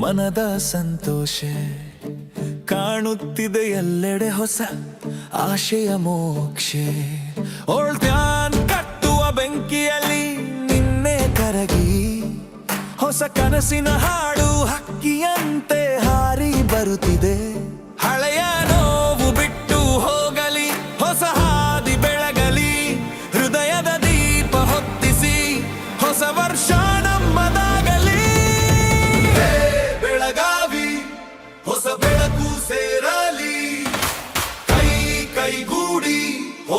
ಮನದ ಸಂತೋಷ ಕಾಣುತ್ತಿದೆ ಎಲ್ಲೆಡೆ ಹೊಸ ಆಶಯ ಮೋಕ್ಷೆ. ಓಳ್ತ್ಯಾನ್ ಕಟ್ಟುವ ಬೆಂಕಿಯಲ್ಲಿ ನಿನ್ನೆ ಕರಗಿ, ಹೊಸ ಕನಸಿನ ಹಾಡು ಹಕ್ಕಿಯಂತೆ ಹಾರಿ ಬರುತ್ತಿದೆ.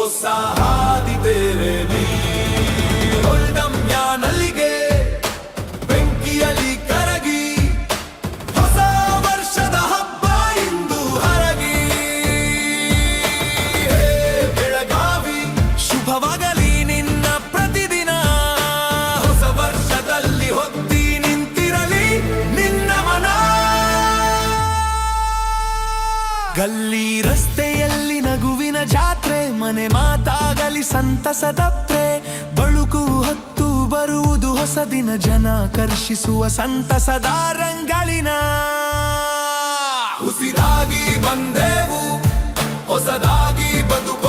ಹೊಸ ಹಾದಿ ತೆರೆಲಿ ಹೊಲ್ಡಂ ಯಾನಲ್ಲಿಗೆ ಬೆಂಕಿಯಲ್ಲಿ ಕರಗಿ, ಹೊಸ ವರ್ಷದ ಹಬ್ಬ ಇಂದು ಹರಗಿ. ಬೆಳಗಾವಿ, ಶುಭವಾಗಲಿ ನಿನ್ನ ಪ್ರತಿದಿನ. ಹೊಸ ವರ್ಷದಲ್ಲಿ ಹೊತ್ತಿ ನಿಂತಿರಲಿ ನಿನ್ನ ಮನ. ಗಲ್ಲಿ ರಸ್ತೆಯಲ್ಲಿ ಜಾತ್ರೆ, ಮನೆ ಮಾತಾಗಲಿ ಸಂತಸದಪ್ರೆ ಬಳುಕು ಹೊತ್ತು ಬರುವುದು ಹೊಸ ದಿನ, ಜನ ಕರ್ಷಿಸುವ ಸಂತಸದ ರಂಗಳಿನ ಉಸಿರಾಗಿ ಬಂದೆವು, ಹೊಸದಾಗಿ ಬದುಕೋಣ